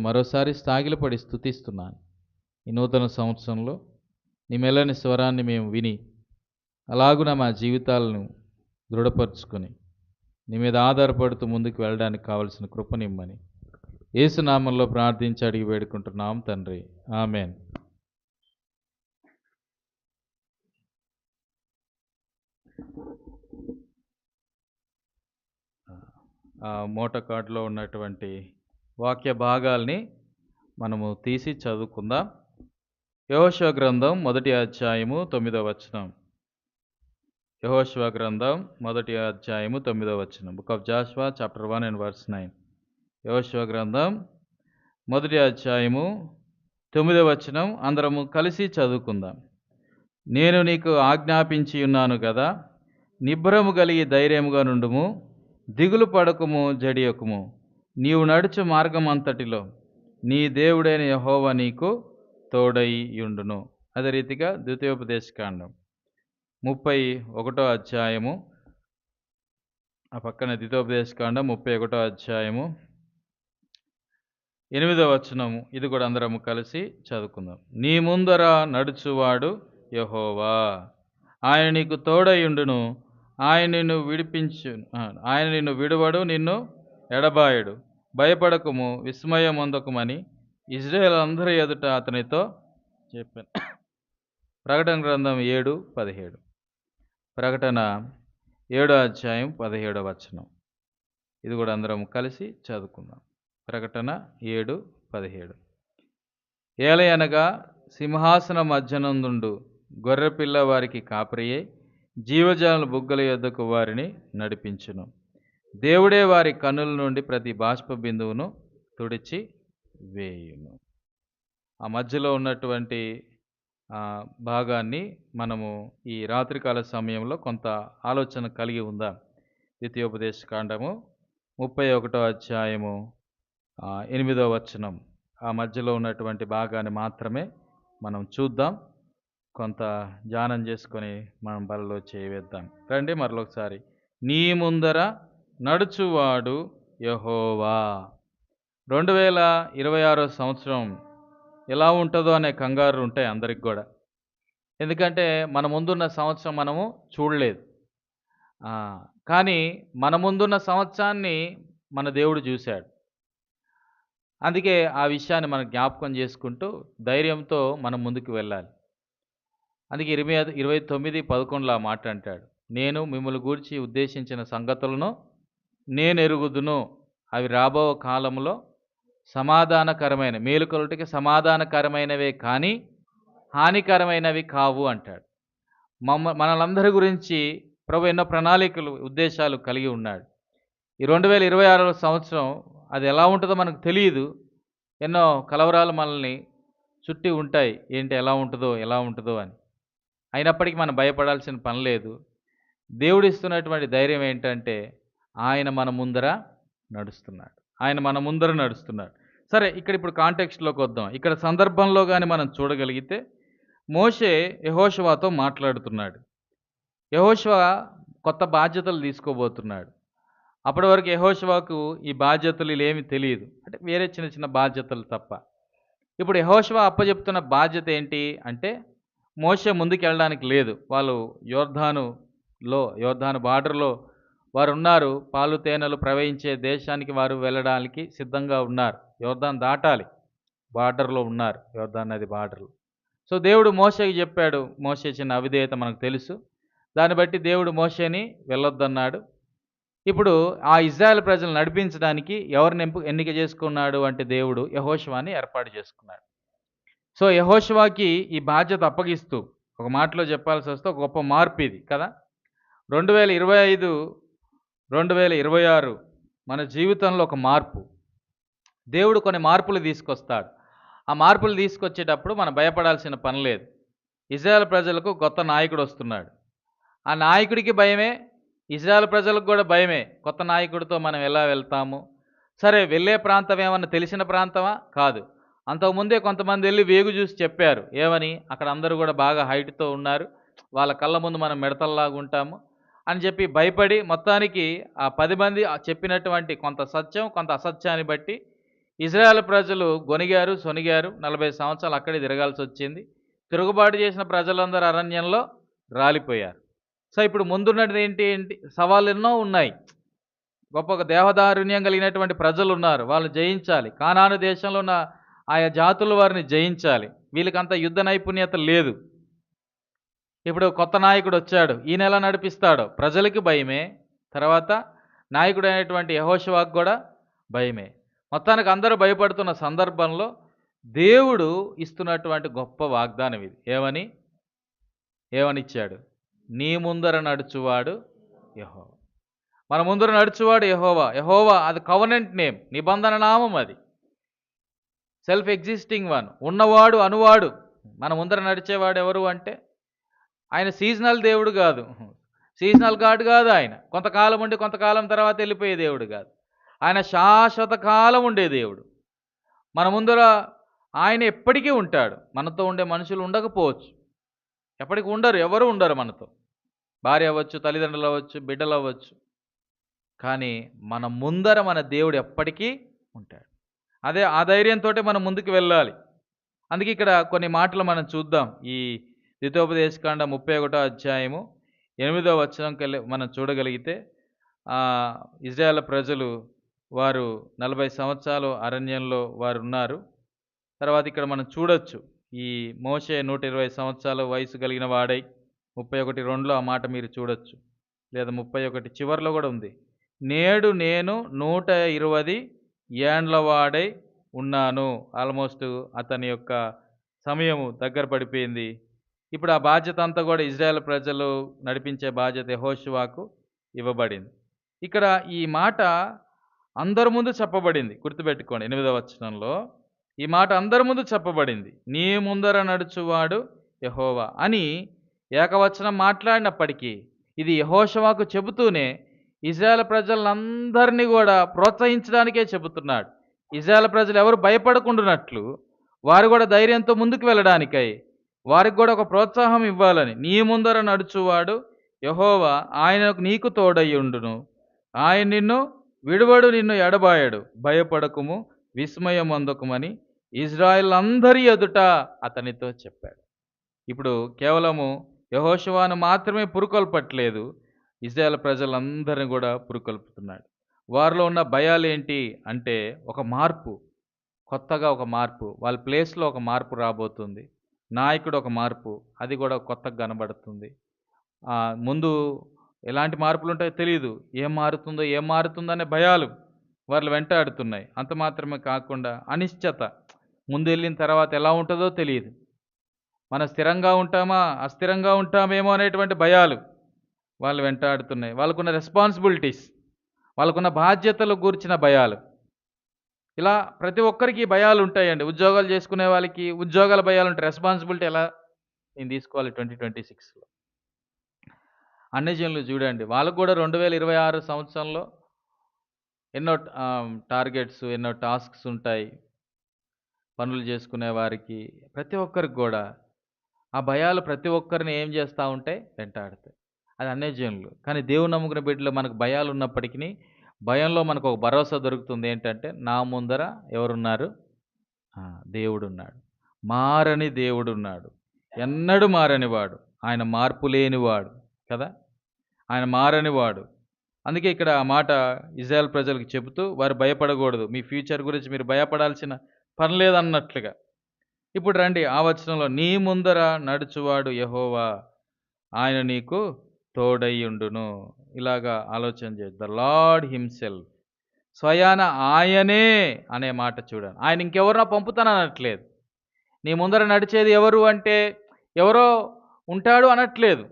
మరోసారి స్థాగిలపడి స్థుతిస్తున్నాను ఈ నూతన సంవత్సరంలో నీ మెల్లని స్వరాన్ని మేము విని అలాగున మా జీవితాలను దృఢపరుచుకొని నీ మీద ఆధారపడుతూ ముందుకు వెళ్ళడానికి కావలసిన కృపనిమ్మని ఏసునామంలో ప్రార్థించి అడిగి వేడుకుంటున్నాం తండ్రి. ఆమెన్. ఆ కార్డులో ఉన్నటువంటి వాక్య భాగాల్ని మనము తీసి చదువుకుందాం. యహోశివ గ్రంథం మొదటి అధ్యాయము తొమ్మిదవ వచనం. యహోశివ గ్రంథం మొదటి అధ్యాయము తొమ్మిదవ వచనం. Book of Joshua chapter one and verse nine Yehoshua గ్రంథం మొదటి అధ్యాయము తొమ్మిదవ వచనం. అందరము కలిసి చదువుకుందాం. నేను నీకు ఆజ్ఞాపించి ఉన్నాను కదా నిబ్బరము కలిగి ధైర్యముగా నుండుము దిగులు పడకుము జడియకుము. నీవు నడుచు మార్గం అంతటిలో నీ దేవుడైన యహోవ నీకు తోడై యుండును అదే రీతిగా ద్వితీయోపదేశకాండం ముప్పై ఒకటో అధ్యాయము. ఆ పక్కన ద్వితీయోపదేశకాండం ముప్పై ఒకటో అధ్యాయము. ఎనిమిదో వచనము. ఇది కూడా అందరము కలిసి చదువుకుందాం. నీ ముందర నడుచువాడు యహోవా. ఆయన నీకు తోడయుండును ఆయన నిన్ను విడిపించు ఆయన నిన్ను విడువడు నిన్ను ఎడబాయడు. భయపడకుము విస్మయమొందకుమని ఇజ్రాయేల్ అందరి ఎదుట అతనితో చెప్పాను. ప్రకటన గ్రంథం ఏడు పదిహేడు. ప్రకటన ఏడో అధ్యాయం పదిహేడో వచనం. ఇది కూడా అందరం కలిసి చదువుకుందాం. ప్రకటన ఏడు పదిహేడు. ఏలయనగా సింహాసన మధ్యనందుండు గొర్రెపిల్ల వారికి కాపరియే జీవజాల బుగ్గల యొద్దకు వారిని నడిపించును. దేవుడే వారి కన్నుల నుండి ప్రతి బాష్ప బిందువును తుడిచి వేయును. ఆ మధ్యలో ఉన్నటువంటి భాగాన్ని మనము ఈ రాత్రికాల సమయంలో కొంత ఆలోచన కలిగి ఉందా. ద్వితీయోపదేశ కాండము ముప్పై ఒకటో అధ్యాయము ఎనిమిదో వచనం. ఆ మధ్యలో ఉన్నటువంటి భాగాన్ని మాత్రమే మనం చూద్దాం. కొంత ధ్యానం చేసుకొని మనం బలలో చేయవేద్దాం రండి మరొకసారి. నీ ముందర నడుచువాడు యహోవా. రెండు వేల ఇరవై ఆరో సంవత్సరం ఎలా ఉంటుందో అనే కంగారు ఉంటాయి అందరికి కూడా. ఎందుకంటే మన ముందున్న సంవత్సరం మనము చూడలేదు. కానీ మన ముందున్న సంవత్సరాన్ని మన దేవుడు చూశాడు. అందుకే ఆ విషయాన్ని మనం జ్ఞాపకం చేసుకుంటూ ధైర్యంతో మనం ముందుకు వెళ్ళాలి. అందుకే ఇరవై ఇరవై తొమ్మిది పదకొండులో ఆ మాట అంటాడు. నేను మిమ్మల్ని గూర్చి ఉద్దేశించిన సంగతులను నేనెరుగుదును అవి రాబో కాలంలో సమాధానకరమైన మేలుకొలటికి సమాధానకరమైనవే కానీ హానికరమైనవి కావు అంటాడు. మమ్మ మనలందరి గురించి ప్రభు ఎన్నో ప్రణాళికలు ఉద్దేశాలు కలిగి ఉన్నాడు. ఈ రెండు వేల ఇరవై ఆరో సంవత్సరం అది ఎలా ఉంటుందో మనకు తెలియదు. ఎన్నో కలవరాలు మనల్ని చుట్టి ఉంటాయి. ఏంటి ఎలా ఉంటుందో ఎలా ఉంటుందో అని. అయినప్పటికీ మనం భయపడాల్సిన పని లేదు. దేవుడు ఇస్తున్నటువంటి ధైర్యం ఏంటంటే ఆయన మన ముందర నడుస్తున్నాడు. ఆయన మన ముందర నడుస్తున్నాడు. సరే ఇక్కడ ఇప్పుడు కాంటెక్స్ట్లోకి వద్దాం. ఇక్కడ సందర్భంలో కానీ మనం చూడగలిగితే మోషే యహోషవాతో మాట్లాడుతున్నాడు. యహోషవ కొత్త బాధ్యతలు తీసుకోబోతున్నాడు. అప్పటి వరకు యహోషవాకు ఈ బాధ్యతలు ఏమి తెలియదు. అంటే వేరే చిన్న చిన్న బాధ్యతలు తప్ప. ఇప్పుడు యహోషవ అప్పచెప్తున్న బాధ్యత ఏంటి అంటే మోషే ముందుకు వెళ్ళడానికి లేదు. వాళ్ళు యోర్ధానులో యోర్ధాను బార్డర్లో వారు ఉన్నారు పాలు తేనెలు ప్రవహించే దేశానికి వారు వెళ్ళడానికి సిద్ధంగా ఉన్నారు. యోర్ధాన్ దాటాలి. బార్డర్లో ఉన్నారు. యోర్ధాన్ నది బార్డర్లో. సో దేవుడు మోసేకి చెప్పాడు. మోసే చిన్న అవిధేయత మనకు తెలుసు. దాన్ని బట్టి దేవుడు మోసేని వెళ్ళొద్దన్నాడు. ఇప్పుడు ఆ ఇజ్రాయెల్ ప్రజలు నడిపించడానికి ఎవరిని ఎంపు ఎన్నిక చేసుకున్నాడు అంటే దేవుడు యహోషవాని ఏర్పాటు చేసుకున్నాడు. సో యహోషవాకి ఈ బాధ్యత అప్పగిస్తూ ఒక మాటలో చెప్పాల్సి వస్తే ఒక గొప్ప మార్పు ఇది కదా? రెండు వేల ఇరవై ఐదు రెండు వేల ఇరవై ఆరు మన జీవితంలో ఒక మార్పు. దేవుడు కొన్ని మార్పులు తీసుకొస్తాడు. ఆ మార్పులు తీసుకొచ్చేటప్పుడు మనం భయపడాల్సిన పని లేదు. ఇజ్రాయెల్ ప్రజలకు కొత్త నాయకుడు వస్తున్నాడు. ఆ నాయకుడికి భయమే ఇజ్రాయెల్ ప్రజలకు కూడా భయమే. కొత్త నాయకుడితో మనం ఎలా వెళ్తాము? సరే వెళ్ళే ప్రాంతం ఏమన్నా తెలిసిన ప్రాంతమా? కాదు. అంతకుముందే కొంతమంది వెళ్ళి వేగు చూసి చెప్పారు. ఏమని? అక్కడ అందరూ కూడా బాగా హైట్తో ఉన్నారు. వాళ్ళ కళ్ళ ముందు మనం మిడతల్లాగా ఉంటాము. అని చెప్పి భయపడి మొత్తానికి ఆ పది మంది ఆ చెప్పినటువంటి కొంత సత్యం కొంత అసత్యాన్ని బట్టి ఇజ్రాయెల్ ప్రజలు గొనిగారు సొనిగారు. నలభై సంవత్సరాలు అక్కడే తిరగాల్సి వచ్చింది. తిరుగుబాటు చేసిన ప్రజలందరూ అరణ్యంలో రాలిపోయారు. సో ఇప్పుడు ముందున్నది ఏంటి ఏంటి? సవాళ్ళు ఎన్నో ఉన్నాయి. గొప్ప దేవదారుణ్యం కలిగినటువంటి ప్రజలు ఉన్నారు. వాళ్ళు జయించాలి. కానాను దేశంలో ఉన్న ఆయా జాతుల వారిని జయించాలి. వీళ్ళకంత యుద్ధ నైపుణ్యత లేదు. ఇప్పుడు కొత్త నాయకుడు వచ్చాడు. ఈయన ఎలా నడిపిస్తాడు. ప్రజలకి భయమే. తర్వాత నాయకుడు అయినటువంటి యహోషవాకు కూడా భయమే. మొత్తానికి అందరూ భయపడుతున్న సందర్భంలో దేవుడు ఇస్తున్నటువంటి గొప్ప వాగ్దానం ఇది. ఏమని? ఏమనిచ్చాడు? నీ ముందర నడుచువాడు యహోవా. మన ముందర నడుచువాడు యహోవా. యహోవా అది కవనెంట్ నేమ్ నిబంధన నామం అది. సెల్ఫ్ ఎగ్జిస్టింగ్ వన్ ఉన్నవాడు అనువాడు. మన ముందర నడిచేవాడు ఎవరు అంటే ఆయన సీజనల్ దేవుడు కాదు. సీజనల్ గాడ్ కాదు ఆయన. కొంతకాలం ఉండి కొంతకాలం తర్వాత వెళ్ళిపోయే దేవుడు కాదు. ఆయన శాశ్వత కాలం ఉండే దేవుడు. మన ముందర ఆయన ఎప్పటికీ ఉంటాడు. మనతో ఉండే మనుషులు ఉండకపోవచ్చు. ఎప్పటికి ఉండరు. ఎవరు ఉండరు మనతో. భార్య అవ్వచ్చు తల్లిదండ్రులు అవ్వచ్చు బిడ్డలు అవ్వచ్చు. కానీ మన ముందర మన దేవుడు ఎప్పటికీ ఉంటాడు. అదే ఆ ధైర్యంతో మనం ముందుకు వెళ్ళాలి. అందుకే ఇక్కడ కొన్ని మాటలు మనం చూద్దాం. ఈ ద్వితోపదేశకాండ ముప్పై ఒకటో అధ్యాయము ఎనిమిదో వచనం కలి మనం చూడగలిగితే ఆ, ఇజ్రాయెల్ ప్రజలు వారు నలభై సంవత్సరాలు అరణ్యంలో వారు ఉన్నారు తర్వాత ఇక్కడ మనం చూడొచ్చు ఈ మోసే నూట ఇరవై సంవత్సరాల వయసు కలిగిన వాడై ముప్పై ఒకటి రెండులో ఆ మాట మీరు చూడొచ్చు లేదా ముప్పై ఒకటి చివరిలో కూడా ఉంది. నేడు నేను నూట ఇరవై ఏండ్ల వాడై ఉన్నాను. ఆల్మోస్ట్ అతని యొక్క సమయము దగ్గర పడిపోయింది. ఇప్పుడు ఆ బాధ్యత అంతా కూడా ఇజ్రాయెల్ ప్రజలు నడిపించే బాధ్యత యెహోషువకు ఇవ్వబడింది. ఇక్కడ ఈ మాట అందరి ముందు చెప్పబడింది. గుర్తుపెట్టుకోండి ఎనిమిదవ వచనంలో ఈ మాట అందరి ముందు చెప్పబడింది. నీ ముందర నడుచువాడు యహోవా అని ఏకవచనం మాట్లాడినప్పటికీ ఇది యహోషవాకు చెబుతూనే ఇజ్రాయెల్ ప్రజలందరినీ కూడా ప్రోత్సహించడానికే చెబుతున్నాడు. ఇజ్రాయెల్ ప్రజలు ఎవరు భయపడకుండానట్లు వారు కూడా ధైర్యంతో ముందుకు వెళ్ళడానికై వారికి కూడా ఒక ప్రోత్సాహం ఇవ్వాలని. నీ ముందర నడుచువాడు యహోవా ఆయనకు నీకు తోడయ్యుండును ఆయన నిన్ను విడువడు నిన్ను ఎడబాయడు. భయపడకుము విస్మయం అందకుమని ఇజ్రాయిల్ అందరి ఎదుట అతనితో చెప్పాడు. ఇప్పుడు కేవలము యహోషువాను మాత్రమే పురుకొల్పట్లేదు. ఇజ్రాయల్ ప్రజలందరిని కూడా పురుకొల్పుతున్నాడు. వారిలో ఉన్న భయాలు ఏంటి అంటే ఒక మార్పు. కొత్తగా ఒక మార్పు. వాళ్ళ ప్లేస్లో ఒక మార్పు రాబోతుంది. నాయకుడు ఒక మార్పు. అది కూడా కొత్తగా కనబడుతుంది. ముందు ఎలాంటి మార్పులు ఉంటాయో తెలియదు ఏం మారుతుందో ఏం మారుతుందో అనే భయాలు వాళ్ళు వెంటాడుతున్నాయి. అంత మాత్రమే కాకుండా అనిశ్చత. ముందు వెళ్ళిన తర్వాత ఎలా ఉంటుందో తెలియదు మనం స్థిరంగా ఉంటామా అస్థిరంగా ఉంటామేమో అనేటువంటి భయాలు వాళ్ళు వెంటాడుతున్నాయి. వాళ్ళకున్న రెస్పాన్సిబిలిటీస్ వాళ్ళకున్న బాధ్యతలు గూర్చిన భయాలు. ఇలా ప్రతి ఒక్కరికి భయాలు ఉంటాయండి. ఉద్యోగాలు చేసుకునే వాళ్ళకి ఉద్యోగాల భయాలు ఉంటాయి. రెస్పాన్సిబిలిటీ ఎలా నేను తీసుకోవాలి ట్వంటీ ట్వంటీ సిక్స్లో అన్ని జనులు చూడండి. వాళ్ళకు కూడా రెండు వేల ఇరవై ఆరు సంవత్సరంలో ఎన్నో టార్గెట్స్ ఎన్నో టాస్క్స్ ఉంటాయి. పనులు చేసుకునే వారికి ప్రతి ఒక్కరికి కూడా. ఆ భయాలు ప్రతి ఒక్కరిని ఏం చేస్తూ ఉంటాయి? వెంటాడుతాయి. అది అన్నే జనులు. కానీ దేవుని నమ్ముకునే బిడ్డలో మనకు భయాలు ఉన్నప్పటికీ భయంలో మనకు ఒక భరోసా దొరుకుతుంది ఏంటంటే నా ముందర ఎవరున్నారు? దేవుడున్నాడు. మారని దేవుడు ఉన్నాడు ఎన్నడూ మారనివాడు. ఆయన మార్పు లేనివాడు కదా? ఆయన మారనివాడు. అందుకే ఇక్కడ ఆ మాట ఇజ్రాయల్ ప్రజలకు చెబుతూ వారు భయపడకూడదు. మీ ఫ్యూచర్ గురించి మీరు భయపడాల్సిన పని లేదన్నట్లుగా. ఇప్పుడు రండి ఆ వచనంలో నీ ముందర నడుచువాడు యహోవా. ఆయన నీకు తోడయ్యుండును. ఇలాగా ఆలోచన చేయొచ్చు ద లార్డ్ హిమ్సెల్ఫ్. స్వయాన ఆయనే అనే మాట చూడండి ఆయన ఇంకెవరినో పంపుతాననట్లేదు నీ ముందర నడిచేది ఎవరు అంటే ఎవరో ఉంటాడు అనట్లేదు.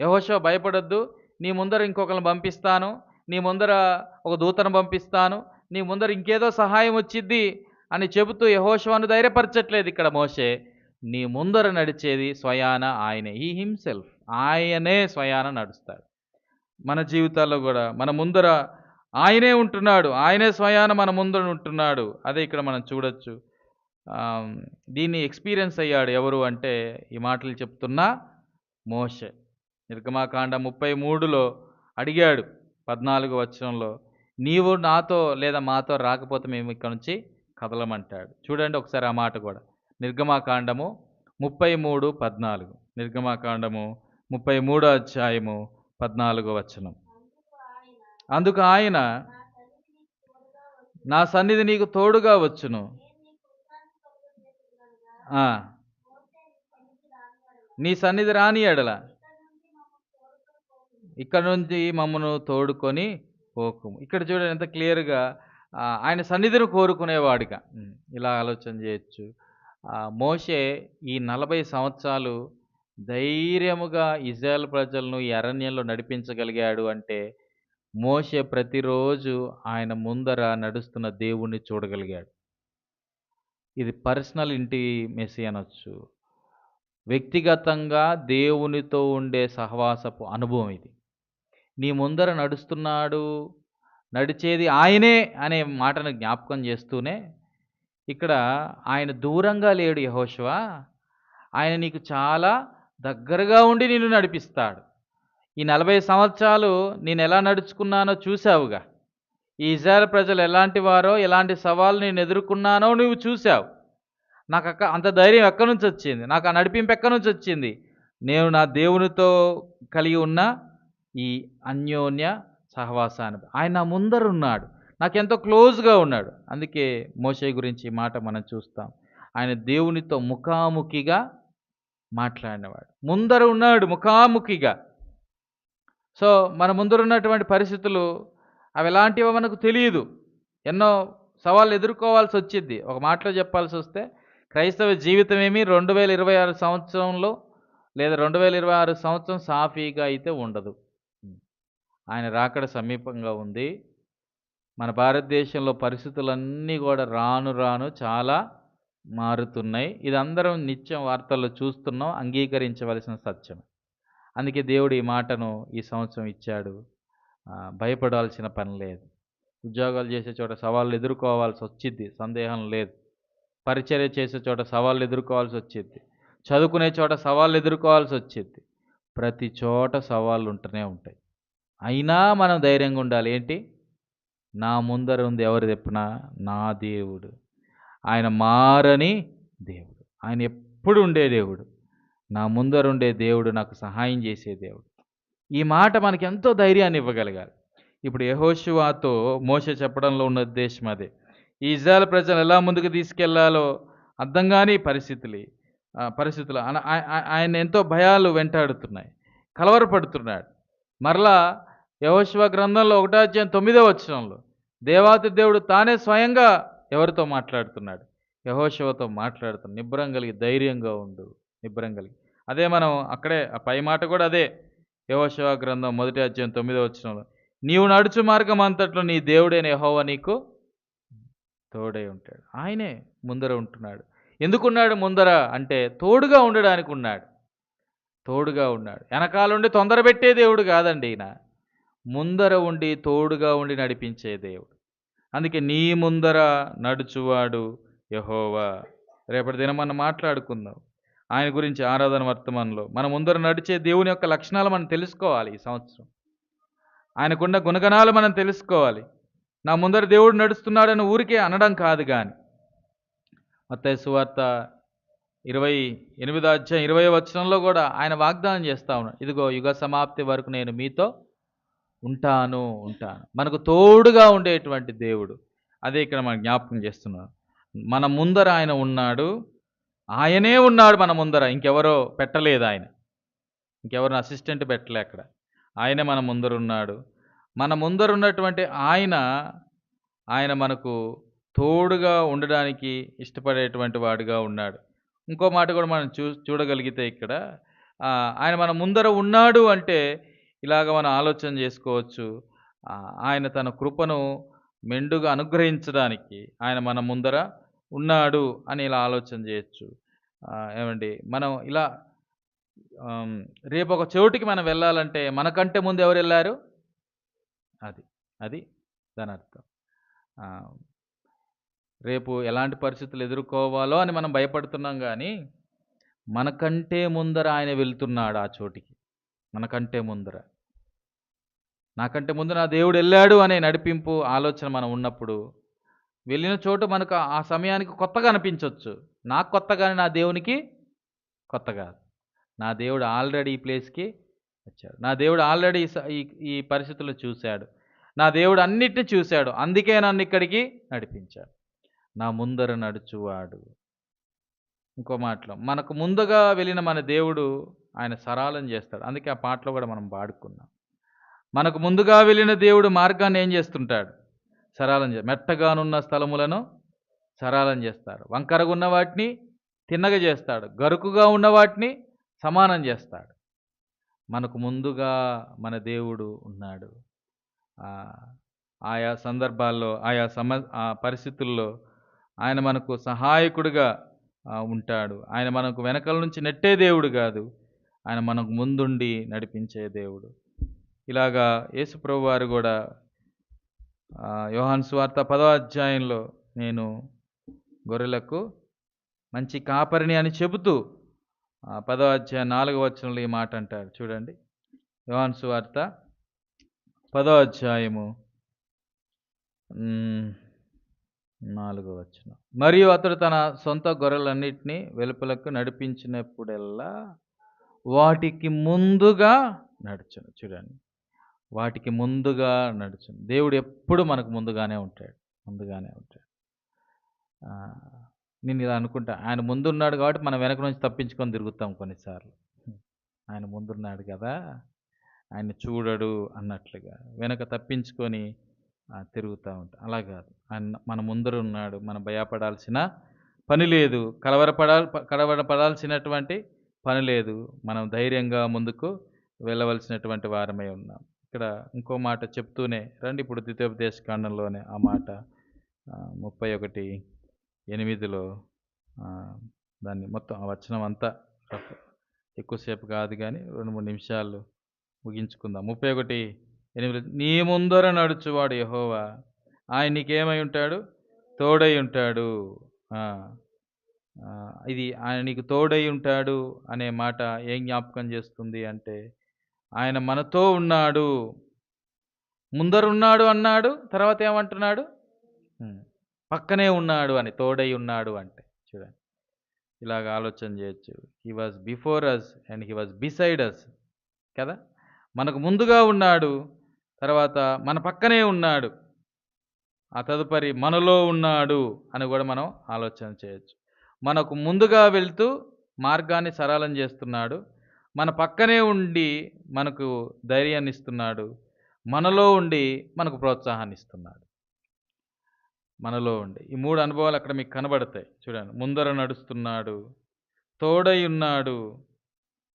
యహోషో భయపడొద్దు. నీ ముందర ఇంకొకరిని పంపిస్తాను. నీ ముందర ఒక దూతను పంపిస్తాను. నీ ముందర ఇంకేదో సహాయం వచ్చిద్ది అని చెబుతూ యహోషవాను ధైర్యపరచట్లేదు ఇక్కడ మోషే. నీ ముందర నడిచేది స్వయాన ఆయనే. ఈ హిమ్సెల్ఫ్. ఆయనే స్వయాన నడుస్తాడు. మన జీవితాల్లో కూడా మన ముందర ఆయనే ఉంటున్నాడు. ఆయనే స్వయాన మన ముందర ఉంటున్నాడు. అదే ఇక్కడ మనం చూడొచ్చు. దీన్ని ఎక్స్పీరియన్స్ అయ్యాడు ఎవరు అంటే ఈ మాటలు చెప్తున్నా మోషే. నిర్గమాకాండ ముప్పై మూడులో అడిగాడు పద్నాలుగు వచ్చరంలో నీవు నాతో లేదా మాతో రాకపోతే మేము ఇక్కడ నుంచి కదలమంటాడు. చూడండి ఒకసారి ఆ మాట కూడా. నిర్గమాకాండము ముప్పై మూడు పద్నాలుగు. నిర్గమాకాండము ముప్పై మూడో అధ్యాయము పద్నాలుగో వచనం. అందుకు ఆయన నా సన్నిధి నీకు తోడుగా వచ్చును. నీ సన్నిధి రాని ఎడల ఇక్కడ నుంచి మమ్మను తోడుకొని పోకుము. ఇక్కడ చూడండి ఎంత క్లియర్గా ఆయన సన్నిధిని కోరుకునేవాడిగా. ఇలా ఆలోచన చేయొచ్చు. మోషే ఈ నలభై సంవత్సరాలు ధైర్యముగా ఇజ్రాయెల్ ప్రజలను ఈ అరణ్యంలో నడిపించగలిగాడు అంటే మోషే ప్రతిరోజు ఆయన ముందర నడుస్తున్న దేవుణ్ణి చూడగలిగాడు. ఇది పర్సనల్ ఇంటిమెసి అనొచ్చు. వ్యక్తిగతంగా దేవునితో ఉండే సహవాసపు అనుభవం ఇది. నీ ముందర నడుస్తున్నాడు నడిచేది ఆయనే అనే మాటను జ్ఞాపకం చేస్తూనే ఇక్కడ ఆయన దూరంగా లేడు యహోశివ ఆయన నీకు చాలా దగ్గరగా ఉండి నిన్ను నడిపిస్తాడు. ఈ నలభై సంవత్సరాలు నేను ఎలా నడుచుకున్నానో చూసావుగా ఈ ఇజ్రాయల్ ప్రజలు ఎలాంటి వారో ఎలాంటి సవాళ్ళు నేను ఎదుర్కొన్నానో నువ్వు చూసావు నాకు అక్క అంత ధైర్యం ఎక్కడి నుంచి వచ్చింది? నాకు ఆ నడిపింపు ఎక్కడి నుంచి వచ్చింది? నేను నా దేవునితో కలిగి ఉన్న ఈ అన్యోన్య సహవాసాన్ని. ఆయన నా ముందర ఉన్నాడు. నాకు ఎంతో క్లోజ్గా ఉన్నాడు. అందుకే మోషే గురించి మాట మనం చూస్తాం. ఆయన దేవునితో ముఖాముఖిగా మాట్లాడినవాడు. ముందర ఉన్నాడు ముఖాముఖిగా. సో మన ముందర ఉన్నటువంటి పరిస్థితులు అవి ఎలాంటివో మనకు తెలియదు. ఎన్నో సవాళ్ళు ఎదుర్కోవాల్సి వచ్చింది ఒక మాటలో చెప్పాల్సి వస్తే క్రైస్తవ జీవితం ఏమి రెండు వేల ఇరవై ఆరు సంవత్సరంలో లేదా రెండు వేల ఇరవై ఆరు సంవత్సరం సాఫీగా అయితే ఉండదు. ఆయన రాకడ సమీపంగా ఉంది. మన భారతదేశంలో పరిస్థితులన్నీ కూడా రాను రాను చాలా మారుతున్నాయి. ఇది అందరం నిత్యం వార్తల్లో చూస్తున్నాం. అంగీకరించవలసిన సత్యం అందుకే దేవుడు ఈ మాటను ఈ సంవత్సరం ఇచ్చాడు. భయపడాల్సిన పని లేదు. ఉద్యోగాలు చేసే చోట సవాళ్ళు ఎదుర్కోవాల్సి వచ్చింది సందేహం లేదు. పరిచర్య చేసే చోట సవాళ్ళు ఎదుర్కోవాల్సి వచ్చింది చదువుకునే చోట సవాళ్ళు ఎదుర్కోవాల్సి వచ్చింది ప్రతి చోట సవాళ్ళు ఉంటూనే ఉంటాయి. అయినా మనం ధైర్యంగా ఉండాలి. ఏంటి? నా ముందర ఉంది ఎవరు చెప్పినా నా దేవుడు. ఆయన మారని దేవుడు. ఆయన ఎప్పుడు ఉండే దేవుడు. నా ముందర ఉండే దేవుడు నాకు సహాయం చేసే దేవుడు. ఈ మాట మనకి ఎంతో ధైర్యాన్ని ఇవ్వగలగాలి. ఇప్పుడు యహోశివాతో మోస చెప్పడంలో ఉన్న ఉద్దేశం అదే. ఈ ఇజ్రాయల్ ప్రజలు ఎలా ముందుకు తీసుకెళ్ళాలో అర్థం కాని పరిస్థితులు పరిస్థితులు. ఆయన- ఆయన ఎంతో భయాలు వెంటాడుతున్నాయి. కలవరపడుతున్నాడు. మరలా యహోశివ గ్రంథంలో ఒకటో అధ్యాయం తొమ్మిదో వచ్చినంలో దేవాతి దేవుడు తానే స్వయంగా ఎవరితో మాట్లాడుతున్నాడు? యహోశివతో మాట్లాడుతున్నాడు నిబ్బరం కలిగి ధైర్యంగా ఉండు నిబ్బరం కలిగి. అదే మనం అక్కడే ఆ పై మాట కూడా అదే. యహోశివ గ్రంథం మొదటి అధ్యాయం తొమ్మిదో వచ్చినంలో నీవు నడుచు మార్గం అంతట్లో నీ దేవుడైన యహోవ నీకు తోడై ఉంటాడు. ఆయనే ముందర ఉంటున్నాడు. ఎందుకున్నాడు ముందర? అంటే తోడుగా ఉండడానికి ఉన్నాడు. తోడుగా ఉన్నాడు. వెనకాలండి తొందర పెట్టే దేవుడు కాదండి ఈయన. ముందర ఉండి తోడుగా ఉండి నడిపించే దేవుడు. అందుకే నీ ముందర నడుచువాడు యహోవా. రేపటి దినం మనం మాట్లాడుకుందాం. ఆయన గురించి ఆరాధన వర్తమానంలో మన ముందర నడిచే దేవుని యొక్క లక్షణాలు మనం తెలుసుకోవాలి ఈ సంవత్సరం. ఆయనకున్న గుణగణాలు మనం తెలుసుకోవాలి. నా ముందర దేవుడు నడుస్తున్నాడని ఊరికే అనడం కాదు కానీ మత్తయి సువార్త ఇరవై ఎనిమిదో అధ్యాయం ఇరవై వచనంలో కూడా ఆయన వాగ్దానం చేస్తా ఉన్నాడు. ఇదిగో యుగ సమాప్తి వరకు నేను మీతో ఉంటాను ఉంటాను. మనకు తోడుగా ఉండేటువంటి దేవుడు. అదే ఇక్కడ మనం జ్ఞాపకం చేస్తున్నాం. మన ముందర ఆయన ఉన్నాడు. ఆయనే ఉన్నాడు మన ముందర. ఇంకెవరో పెట్టలేదు ఆయన. ఇంకెవరిని అసిస్టెంట్ పెట్టలే అక్కడ. ఆయనే మన ముందర ఉన్నాడు. మన ముందర ఉన్నటువంటి ఆయన ఆయన మనకు తోడుగా ఉండడానికి ఇష్టపడేటువంటి వాడుగా ఉన్నాడు. ఇంకో మాట కూడా మనం చూ చూడగలిగితే ఇక్కడ ఆయన మన ముందర ఉన్నాడు అంటే ఇలాగ మనం ఆలోచన చేసుకోవచ్చు. ఆయన తన కృపను మెండుగా అనుగ్రహించడానికి ఆయన మన ముందర ఉన్నాడు అని ఇలా ఆలోచన చేయొచ్చు. ఏమండి? మనం ఇలా రేపు ఒక చోటికి మనం వెళ్ళాలంటే మనకంటే ముందు ఎవరు వెళ్ళారు? అది అది దాని అర్థం. రేపు ఎలాంటి పరిస్థితులు ఎదుర్కోవాలో అని మనం భయపడుతున్నాం కానీ మనకంటే ముందర ఆయన వెళ్తున్నాడు ఆ చోటికి. మనకంటే ముందర. నాకంటే ముందు నా దేవుడు వెళ్ళాడు అనే నడిపింపు ఆలోచన మనం ఉన్నప్పుడు వెళ్ళిన చోటు మనకు ఆ సమయానికి కొత్తగా అనిపించవచ్చు నాకు కొత్త నా దేవునికి కొత్తగా నా దేవుడు ఆల్రెడీ ఈ ప్లేస్కి వచ్చాడు. నా దేవుడు ఆల్రెడీ ఈ ఈ ఈ పరిస్థితులు చూశాడు. నా దేవుడు అన్నిటిని చూశాడు. అందుకే నన్ను ఇక్కడికి నడిపించాడు. నా ముందర నడుచువాడు. ఇంకో మాటలో మనకు ముందుగా వెళ్ళిన మన దేవుడు ఆయన సరాలం చేస్తాడు. అందుకే ఆ పాటలో కూడా మనం పాడుకున్నాం. మనకు ముందుగా వెళ్ళిన దేవుడు మార్గాన్ని ఏం చేస్తుంటాడు? సరాలం చే మెట్టగానున్న స్థలములను సరాలం చేస్తాడు. వంకరగా ఉన్న వాటిని తిన్నగా చేస్తాడు. గరుకుగా ఉన్న వాటిని సమానం చేస్తాడు. మనకు ముందుగా మన దేవుడు ఉన్నాడు. ఆయా సందర్భాల్లో ఆయా సమ ఆ పరిస్థితుల్లో ఆయన మనకు సహాయకుడిగా ఉంటాడు. ఆయన మనకు వెనకల నుంచి నెట్టే దేవుడు కాదు. ఆయన మనకు ముందుండి నడిపించే దేవుడు. ఇలాగా యేసుప్రభు వారు కూడా ఆ, వార్త స్వార్త పదో అధ్యాయంలో నేను గొర్రెలకు మంచి కాపరిని అని చెబుతూ పదో అధ్యాయం నాలుగో వచనంలో ఈ మాట అంటారు చూడండి. యోహాను సువార్త పదో అధ్యాయము నాలుగో వచనం. మరియు అతడు తన సొంత గొర్రెలన్నింటినీ వెలుపలకు నడిపించినప్పుడల్లా వాటికి ముందుగా నడుచును. చూడండి. వాటికి ముందుగా నడుచును. దేవుడు ఎప్పుడు మనకు ముందుగానే ఉంటాడు. ముందుగానే ఉంటాడు. నేను ఇలా అనుకుంటా. ఆయన ముందున్నాడు కాబట్టి మనం వెనక నుంచి తప్పించుకొని తిరుగుతాం కొన్నిసార్లు. ఆయన ముందున్నాడు కదా ఆయన చూడడు అన్నట్లుగా. వెనక తప్పించుకొని తిరుగుతూ ఉంటాం. అలా కాదు. ఆయన మన ముందర ఉన్నాడు. మనం భయపడాల్సిన పని లేదు. కలవరపడాల్ కలవరపడాల్సినటువంటి పని లేదు. మనం ధైర్యంగా ముందుకు వెళ్ళవలసినటువంటి వారమై ఉన్నాం. ఇక్కడ ఇంకో మాట చెప్తూనే రండి ఇప్పుడు ద్వితీయోపదేశ కాండంలోనే ఆ మాట. ముప్పై ఒకటి ఎనిమిదిలో దాన్ని మొత్తం ఆ వచనం అంతా ఎక్కువసేపు కాదు కానీ రెండు మూడు నిమిషాలు ముగించుకుందాం. ముప్పై ఒకటి ఎనిమిది నీ ముందర నడుచువాడు యహోవా. ఆయన నీకేమై ఉంటాడు? తోడై ఉంటాడు. ఇది ఆయన నీకు తోడై ఉంటాడు అనే మాట ఏం జ్ఞాపకం చేస్తుంది అంటే ఆయన మనతో ఉన్నాడు ముందరున్నాడు అన్నాడు తర్వాత ఏమంటున్నాడు? పక్కనే ఉన్నాడు అని తోడై ఉన్నాడు అంటే చూడండి. ఇలాగ ఆలోచన చేయొచ్చు. He was before us and he was beside us కదా? మనకు ముందుగా ఉన్నాడు తర్వాత మన పక్కనే ఉన్నాడు ఆ తదుపరి మనలో ఉన్నాడు అని కూడా మనం ఆలోచన చేయొచ్చు. మనకు ముందుగా వెళ్తూ మార్గాన్ని సరళం చేస్తున్నాడు. మన పక్కనే ఉండి మనకు ధైర్యాన్ని ఇస్తున్నాడు. మనలో ఉండి మనకు ప్రోత్సాహాన్ని ఇస్తున్నాడు. మనలో ఉండి. ఈ మూడు అనుభవాలు అక్కడ మీకు కనబడతాయి. చూడండి. ముందర నడుస్తున్నాడు. తోడై ఉన్నాడు.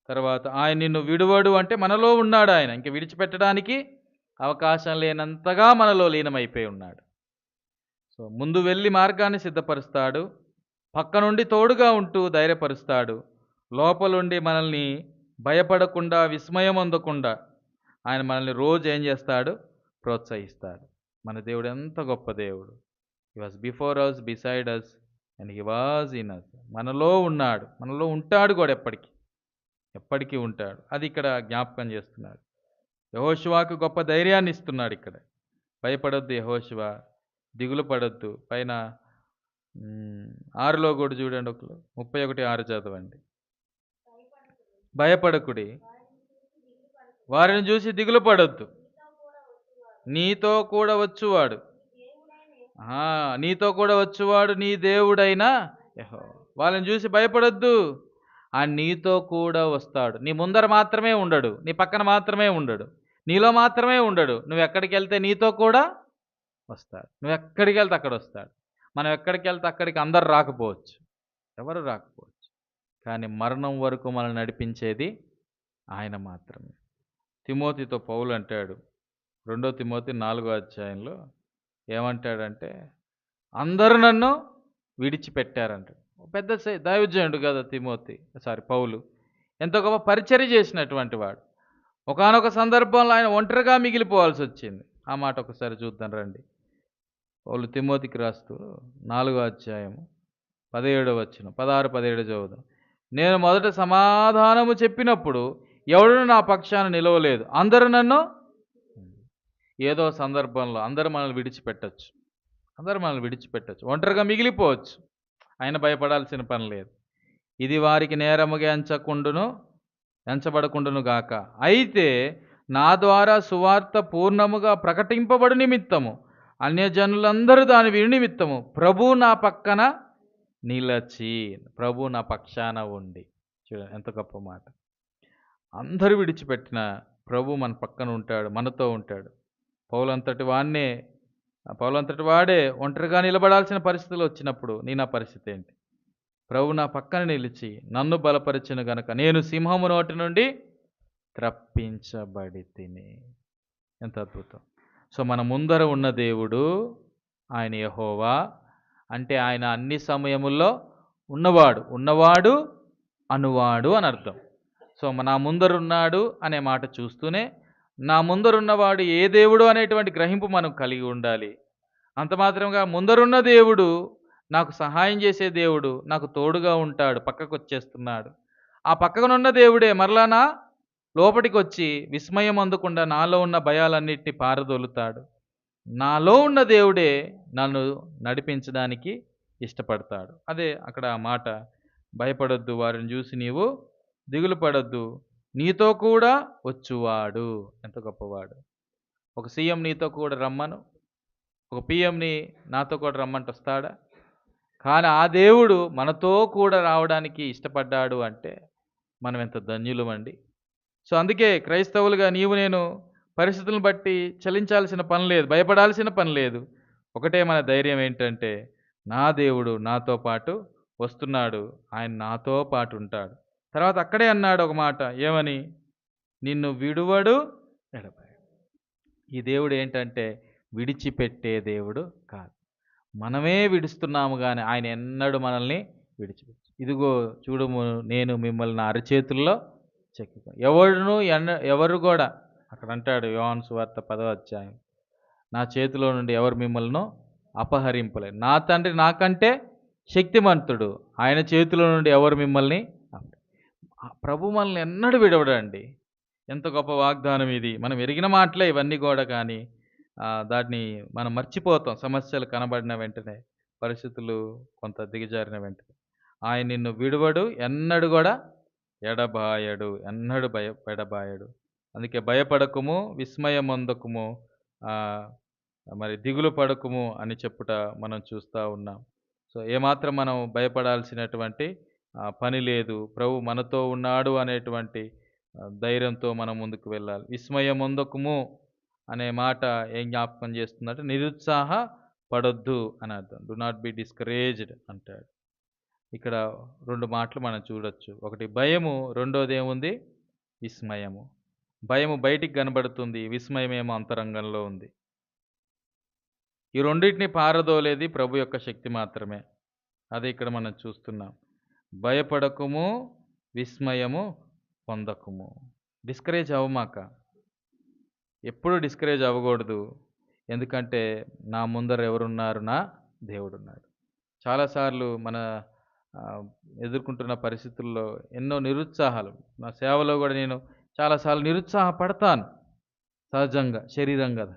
తర్వాత ఆయన నిన్ను విడువడు అంటే మనలో ఉన్నాడు ఆయన. ఇంక విడిచిపెట్టడానికి అవకాశం లేనంతగా మనలో లీనమైపోయి ఉన్నాడు. సో ముందు వెళ్ళి మార్గాన్ని సిద్ధపరుస్తాడు. పక్కనుండి తోడుగా ఉంటూ ధైర్యపరుస్తాడు. లోపలుండి మనల్ని భయపడకుండా విస్మయం అందకుండా ఆయన మనల్ని రోజు ఏం చేస్తాడు? ప్రోత్సహిస్తాడు. మన దేవుడు ఎంత గొప్ప దేవుడు. He was before us beside us and he was in us మనలో ఉన్నాడు. మనలో ఉంటాడు కూడా ఎప్పటికీ. ఎప్పటికీ ఉంటాడు. అది ఇక్కడ జ్ఞాపకం చేస్తున్నాడు. యహోశివాకు గొప్ప ధైర్యాన్ని ఇస్తున్నాడు ఇక్కడ. భయపడొద్దు యహోశివ దిగులు పడొద్దు. పైన ఆరులో కూడా చూడండి ఒకరు ముప్పై ఒకటి ఆరు చదవండి. భయపడకుడి. వారిని చూసి దిగులు పడొద్దు. నీతో కూడా వచ్చువాడు. నీతో కూడా వచ్చువాడు నీ దేవుడైనా వాళ్ళని చూసి భయపడొద్దు. ఆ నీతో కూడా వస్తాడు. నీ ముందర మాత్రమే ఉండడు. నీ పక్కన మాత్రమే ఉండడు. నీలో మాత్రమే ఉండడు. నువ్వు ఎక్కడికి వెళ్తే నీతో కూడా వస్తాడు. నువ్వు ఎక్కడికి వెళ్తే అక్కడ వస్తాడు. మనం ఎక్కడికి వెళ్తే అక్కడికి అందరు రాకపోవచ్చు. ఎవరు రాకపోవచ్చు. కానీ మరణం వరకు మనల్ని నడిపించేది ఆయన మాత్రమే. తిమోతితో పౌలు అంటాడు రెండో తిమోతి నాలుగో అధ్యాయంలో ఏమంటాడంటే అందరూ నన్ను విడిచిపెట్టారంట పెద్ద సై- దైవజనుడు కదా తిమోతి సారీ పౌలు. ఎంతో గొప్ప పరిచర్య చేసినటువంటి వాడు. ఒకానొక సందర్భంలో ఆయన ఒంటరిగా మిగిలిపోవాల్సి వచ్చింది. ఆ మాట ఒకసారి చూద్దాం రండి. వాళ్ళు తిమోతికి రాస్తూ నాలుగో అధ్యాయము పదిహేడో వచ్చిన పదహారు పదిహేడు చదువుదాం. నేను మొదట సమాధానము చెప్పినప్పుడు ఎవడు నా పక్షాన నిలవలేదు అందరూ నన్ను ఏదో సందర్భంలో అందరూ మనల్ని విడిచిపెట్టచ్చు అందరూ మనల్ని విడిచిపెట్టచ్చు ఒంటరిగా మిగిలిపోవచ్చు ఆయన భయపడాల్సిన పని లేదు. ఇది వారికి నేరముగా ఎంచకుండును ఎంచబడకుండును గాక. అయితే నా ద్వారా సువార్త పూర్ణముగా ప్రకటింపబడు నిమిత్తము అన్యజనులందరూ దాని వినిమిత్తము ప్రభు నా పక్కన నిలచి ప్రభు నా పక్షాన ఉండి. చూడండి ఎంత గొప్ప మాట. అందరూ విడిచిపెట్టిన ప్రభు మన పక్కన ఉంటాడు మనతో ఉంటాడు. పౌలంతటి వాన్నే పౌలంతటి వాడే ఒంటరిగా నిలబడాల్సిన పరిస్థితులు వచ్చినప్పుడు నీ నా పరిస్థితి ఏంటి? ప్రభు నా పక్కన నిలిచి నన్ను బలపరిచిన గనక నేను సింహము నోటి నుండి త్రప్పించబడి తిని. ఎంత అద్భుతం. సో మన ముందర ఉన్న దేవుడు ఆయన యహోవా. అంటే ఆయన అన్ని సమయముల్లో ఉన్నవాడు ఉన్నవాడు అనువాడు అని అర్థం. సో నా ముందరున్నాడు అనే మాట చూస్తూనే నా ముందరున్నవాడు ఏ దేవుడు అనేటువంటి గ్రహింపు మనం కలిగి ఉండాలి. అంత మాత్రంగా ముందరున్న దేవుడు నాకు సహాయం చేసే దేవుడు నాకు తోడుగా ఉంటాడు పక్కకు వచ్చేస్తున్నాడు ఆ పక్కనున్న దేవుడే మరలా నా లోపటికి వచ్చి విస్మయం అందకుండా నాలో ఉన్న భయాలన్నిటిని పారదోలుతాడు. నాలో ఉన్న దేవుడే నన్ను నడిపించడానికి ఇష్టపడతాడు. అదే అక్కడ ఆ మాట భయపడొద్దు వారిని చూసి నీవు దిగులు పడొద్దు. నీతో కూడా వచ్చువాడు ఎంత గొప్పవాడు. ఒక సీఎం నీతో కూడా రమ్మను. ఒక పిఎంని నాతో కూడా రమ్మంటే వస్తాడా? కానీ ఆ దేవుడు మనతో కూడా రావడానికి ఇష్టపడ్డాడు అంటే మనం ఎంత ధన్యులమండి. సో అందుకే క్రైస్తవులుగా నీవు నేను పరిస్థితులను బట్టి చలించాల్సిన పని లేదు భయపడాల్సిన పని లేదు. ఒకటే మన ధైర్యం ఏంటంటే నా దేవుడు నాతో పాటు వస్తున్నాడు ఆయన నాతో పాటు ఉంటాడు. తర్వాత అక్కడే అన్నాడు ఒక మాట ఏమని? నిన్ను విడువడు ఎడబాయడు ఈ దేవుడు ఏంటంటే విడిచిపెట్టే దేవుడు కాదు. మనమే విడుస్తున్నాము కానీ ఆయన ఎన్నడూ మనల్ని విడిచిపెట్టు ఇదిగో చూడము నేను మిమ్మల్ని నా అరచేతుల్లో చెక్కు. ఎవరును ఎవరు కూడా అక్కడ అంటాడు యోహాను సువార్త పదవ అధ్యాయం నా చేతిలో నుండి ఎవరు మిమ్మల్ని అపహరింపలేదు నా తండ్రి నాకంటే శక్తిమంతుడు ఆయన చేతిలో నుండి ఎవరు మిమ్మల్ని ప్రభు మనల్ని ఎన్నడూ విడవడండి. ఎంత గొప్ప వాగ్దానం ఇది. మనం ఎరిగిన మాటలే ఇవన్నీ కూడా కానీ దాన్ని మనం మర్చిపోతాం. సమస్యలు కనబడిన వెంటనే పరిస్థితులు కొంత దిగజారిన వెంటనే. ఆయన నిన్ను విడువడు ఎన్నడు కూడా ఎడబాయడు ఎన్నడు భయ ఎడబాయడు అందుకే భయపడకుము విస్మయమందకుము మరి దిగులు పడకుము అని చెప్పుట మనం చూస్తూ ఉన్నాం. సో ఏమాత్రం మనం భయపడాల్సినటువంటి పని లేదు. ప్రభు మనతో ఉన్నాడు అనేటువంటి ధైర్యంతో మనం ముందుకు వెళ్ళాలి. విస్మయమొందకుము అనే మాట ఏం జ్ఞాపకం చేస్తుందంటే నిరుత్సాహ పడొద్దు అని అర్థం. డు నాట్ బి డిస్కరేజ్డ్ అంటాడు. ఇక్కడ రెండు మాటలు మనం చూడొచ్చు. ఒకటి భయము. రెండోది ఏముంది? విస్మయము. భయము బయటికి కనబడుతుంది. విస్మయమేమో అంతరంగంలో ఉంది. ఈ రెండింటిని పారదోలేది ప్రభు యొక్క శక్తి మాత్రమే. అది ఇక్కడ మనం చూస్తున్నాం. భయపడకుము విస్మయము పొందకుము. డిస్కరేజ్ అవ్వమాక. ఎప్పుడు డిస్కరేజ్ అవ్వకూడదు. ఎందుకంటే నా ముందర ఎవరున్నారు నా దేవుడున్నాడు. చాలాసార్లు మన ఎదుర్కొంటున్న పరిస్థితుల్లో ఎన్నో నిరుత్సాహాలు. నా సేవలో కూడా నేను చాలాసార్లు నిరుత్సాహపడతాను. సహజంగా శరీరం కదా.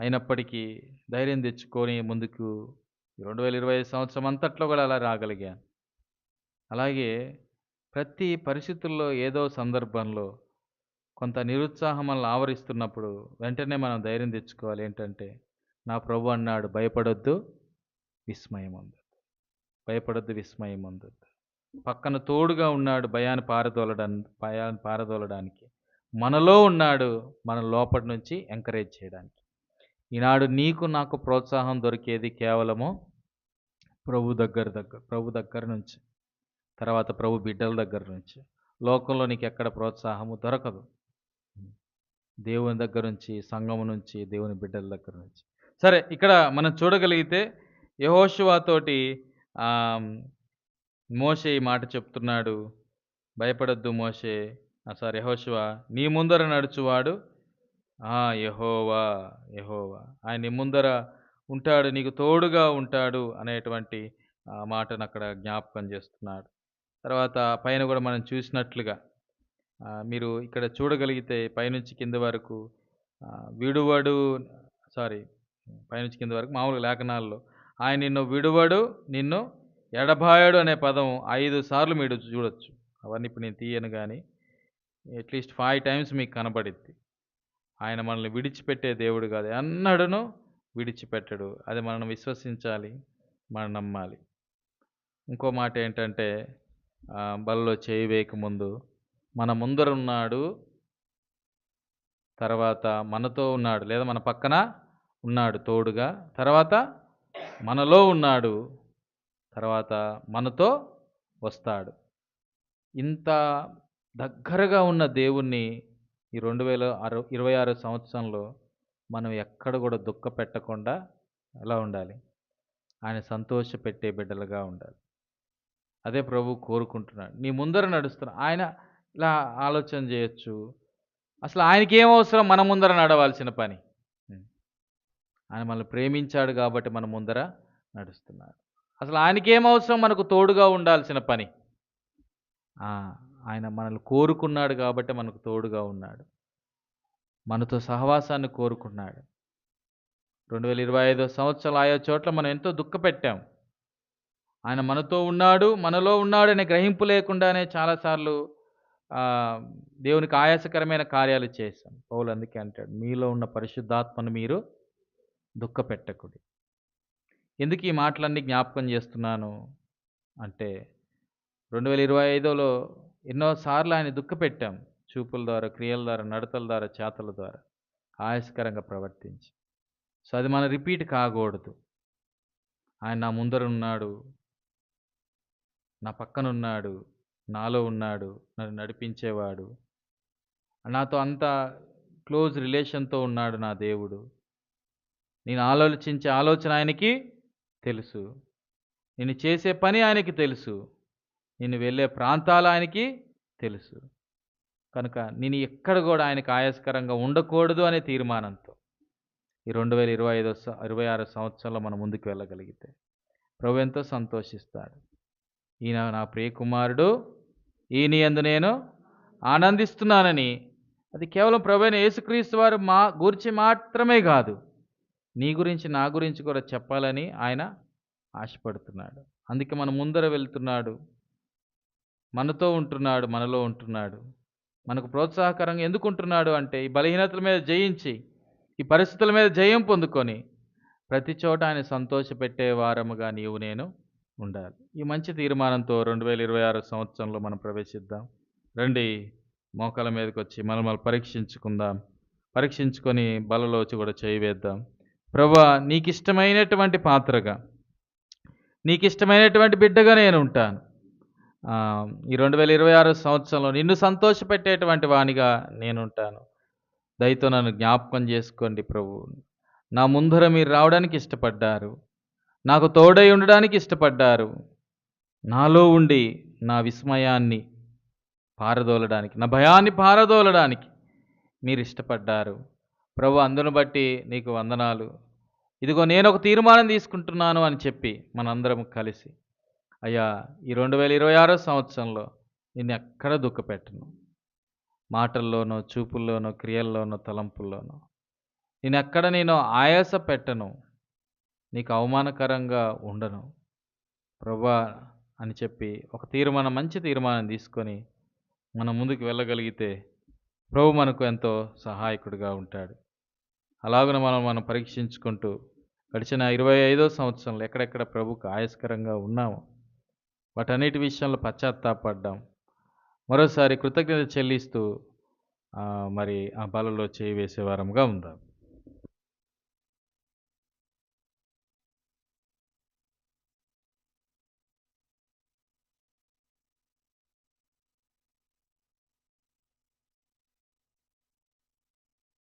అయినప్పటికీ ధైర్యం తెచ్చుకొని ముందుకు రెండు వేల ఇరవై ఐదు సంవత్సరం అంతట్లో కూడా అలా రాగలిగాను. అలాగే ప్రతి పరిస్థితుల్లో ఏదో సందర్భంలో కొంత నిరుత్సాహం మనల్ని ఆవరిస్తున్నప్పుడు వెంటనే మనం ధైర్యం తెచ్చుకోవాలి. ఏంటంటే నా ప్రభు అన్నాడు భయపడొద్దు విస్మయం ఉంది. భయపడొద్దు విస్మయం ఉండదు పక్కన తోడుగా ఉన్నాడు భయాన్ని పారదోలడానికి భయాన్ని పారదోలడానికి. మనలో ఉన్నాడు మన లోపటి నుంచి ఎంకరేజ్ చేయడానికి. ఈనాడు నీకు నాకు ప్రోత్సాహం దొరికేది కేవలము ప్రభు దగ్గర దగ్గర ప్రభు దగ్గర నుంచి. తర్వాత ప్రభు బిడ్డల దగ్గర నుంచి. లోకంలో నీకు ఎక్కడ ప్రోత్సాహము దొరకదు. దేవుని దగ్గర నుంచి సంఘం నుంచి దేవుని బిడ్డల దగ్గర నుంచి. సరే ఇక్కడ మనం చూడగలిగితే యహోశివాతోటి మోషే ఈ మాట చెప్తున్నాడు. భయపడొద్దు మోషే. సారీ యహోశివ నీ ముందర నడుచువాడు. యహోవా యహోవా ఆయన నీ ముందర ఉంటాడు నీకు తోడుగా ఉంటాడు అనేటువంటి ఆ మాటను అక్కడ జ్ఞాపకం చేస్తున్నాడు. తర్వాత పైన కూడా మనం చూసినట్లుగా మీరు ఇక్కడ చూడగలిగితే పైనుంచి కింద వరకు విడువడు సారీ పైనుంచి కింద వరకు మామూలుగా లేఖనాల్లో ఆయన నిన్ను విడువడు నిన్ను ఎడబాయడు అనే పదం ఐదు సార్లు మీరు చూడొచ్చు. అవన్నీ ఇప్పుడు నేను తీయను కానీ అట్లీస్ట్ ఫైవ్ టైమ్స్ మీకు కనబడిద్ది. ఆయన మనల్ని విడిచిపెట్టే దేవుడు కాదు. అన్నడును విడిచిపెట్టడు. అది మనం విశ్వసించాలి మనం నమ్మాలి. ఇంకో మాట ఏంటంటే ఆ, బలలో చేయి వేయకముందు మన ముందర ఉన్నాడు తర్వాత మనతో ఉన్నాడు లేదా మన పక్కన ఉన్నాడు తోడుగా తర్వాత మనలో ఉన్నాడు తర్వాత మనతో వస్తాడు. ఇంత దగ్గరగా ఉన్న దేవుణ్ణి ఈ రెండు వేల అరవై ఇరవై ఆరు సంవత్సరంలో మనం ఎక్కడ కూడా దుఃఖ పెట్టకుండా ఎలా ఉండాలి? ఆయన సంతోషపెట్టే బిడ్డలుగా ఉండాలి. అదే ప్రభు కోరుకుంటున్నాడు. నీ ముందర నడుస్తున్నా ఆయన ఇలా ఆలోచన చేయొచ్చు. అసలు ఆయనకి ఏం అవసరం? మన ముందర నడవాల్సిన పని. ఆయన మనల్ని ప్రేమించాడు కాబట్టి మన ముందర నడుస్తున్నాడు. అసలు ఆయనకి ఏం అవసరం? మనకు తోడుగా ఉండాల్సిన పని. ఆయన మనల్ని కోరుకున్నాడు కాబట్టి మనకు తోడుగా ఉన్నాడు. మనతో సహవాసాన్ని కోరుకున్నాడు. రెండు వేల ఇరవై ఐదో సంవత్సరాలు ఆయా చోట్ల మనం ఎంతో దుఃఖపెట్టాం. ఆయన మనతో ఉన్నాడు మనలో ఉన్నాడు అనే గ్రహింపు లేకుండానే చాలాసార్లు దేవునికి ఆయాసకరమైన కార్యాలు చేశాం. పౌలు అందుకే అంటాడు మీలో ఉన్న పరిశుద్ధాత్మను మీరు దుఃఖపెట్టకుడి ఎందుకు ఈ మాటలన్నీ జ్ఞాపకం చేస్తున్నాను అంటే రెండు వేల ఇరవై ఐదులో ఎన్నోసార్లు ఆయన దుఃఖపెట్టాం చూపుల ద్వారా క్రియల ద్వారా నడతల ద్వారా చేతల ద్వారా ఆయాస్కరంగా ప్రవర్తించి. సో అది మన రిపీట్ కాకూడదు. ఆయన నా ముందర ఉన్నాడు నా పక్కన ఉన్నాడు నాలో ఉన్నాడు. నన్ను నడిపించేవాడు. నాతో అంత క్లోజ్ రిలేషన్తో ఉన్నాడు నా దేవుడు. నేను ఆలోచించే ఆలోచన ఆయనకి తెలుసు. నేను చేసే పని ఆయనకి తెలుసు. నేను వెళ్ళే ప్రాంతాలు ఆయనకి తెలుసు. కనుక నేను ఎక్కడ కూడా ఆయనకు ఆయాసకరంగా ఉండకూడదు అనే తీర్మానంతో ఈ రెండు వేల ఇరవై ఐదో ఇరవై ఆరో సంవత్సరంలో మనం ముందుకు వెళ్ళగలిగితే ప్రభు ఎంతో సంతోషిస్తాడు ఈయన నా ప్రియకుమారుడు ఈయన ఎందు నేను ఆనందిస్తున్నానని. అది కేవలం ప్రభు అయిన యేసుక్రీస్తు వారు మా గురించి మాత్రమే కాదు. నీ గురించి నా గురించి కూడా చెప్పాలని ఆయన ఆశపడుతున్నాడు. అందుకే మన ముందర వెళ్తున్నాడు. మనతో ఉంటున్నాడు మనలో ఉంటున్నాడు. మనకు ప్రోత్సాహకరంగా ఎందుకు ఉంటున్నాడు అంటే ఈ బలహీనతల మీద జయించి ఈ పరిస్థితుల మీద జయం పొందుకొని ప్రతి చోట ఆయన సంతోషపెట్టే వారముగా నీవు నేను ఉండాలి. ఈ మంచి తీర్మానంతో రెండు వేల ఇరవై ఆరు సంవత్సరంలో మనం ప్రవేశిద్దాం. రండి మోకాల మీదకి వచ్చి మనం మనం పరీక్షించుకుందాం. పరీక్షించుకొని బలలో కూడా చేయి వేద్దాం ప్రభా నీకు ఇష్టమైనటువంటి పాత్రగా నీకు ఇష్టమైనటువంటి బిడ్డగా నేను ఉంటాను. ఈ రెండు వేల ఇరవై ఆరు సంవత్సరంలో నిన్ను సంతోషపెట్టేటువంటి వాణిగా నేను ఉంటాను. దయతో నన్ను జ్ఞాపకం చేసుకోండి ప్రభు. నా ముందర మీరు రావడానికి ఇష్టపడ్డారు. నాకు తోడై ఉండడానికి ఇష్టపడ్డారు. నాలో ఉండి నా విస్మయాన్ని పారదోలడానికి నా భయాన్ని పారదోలడానికి మీరు ఇష్టపడ్డారు. ప్రభు అందును బట్టి నీకు వందనాలు. ఇదిగో నేను ఒక తీర్మానం తీసుకుంటున్నాను అని చెప్పి మనందరం కలిసి అయ్యా ఈ రెండు వేల ఇరవై ఆరో సంవత్సరంలో నిన్ను ఎక్కడ దుఃఖపెట్టను మాటల్లోనో చూపుల్లోనో క్రియల్లోనో తలంపుల్లోనో. నేను ఎక్కడ నేను ఆయాస పెట్టను? నీకు అవమానకరంగా ఉండను. ప్రభా అని చెప్పి ఒక తీర్మానం మంచి తీర్మానం తీసుకొని మనం ముందుకు వెళ్ళగలిగితే ప్రభు మనకు ఎంతో సహాయకుడిగా ఉంటాడు. అలాగనే మనం మనం పరీక్షించుకుంటూ గడిచిన ఇరవై ఐదో సంవత్సరంలో ఎక్కడెక్కడ ప్రభుకు ఆయాస్కరంగా ఉన్నాము వాటన్నిటి విషయంలో పశ్చాత్తాపడ్డాం. మరోసారి కృతజ్ఞత చెల్లిస్తూ మరి ఆ బలలో చేయి వేసే వారంగా ఉందాం.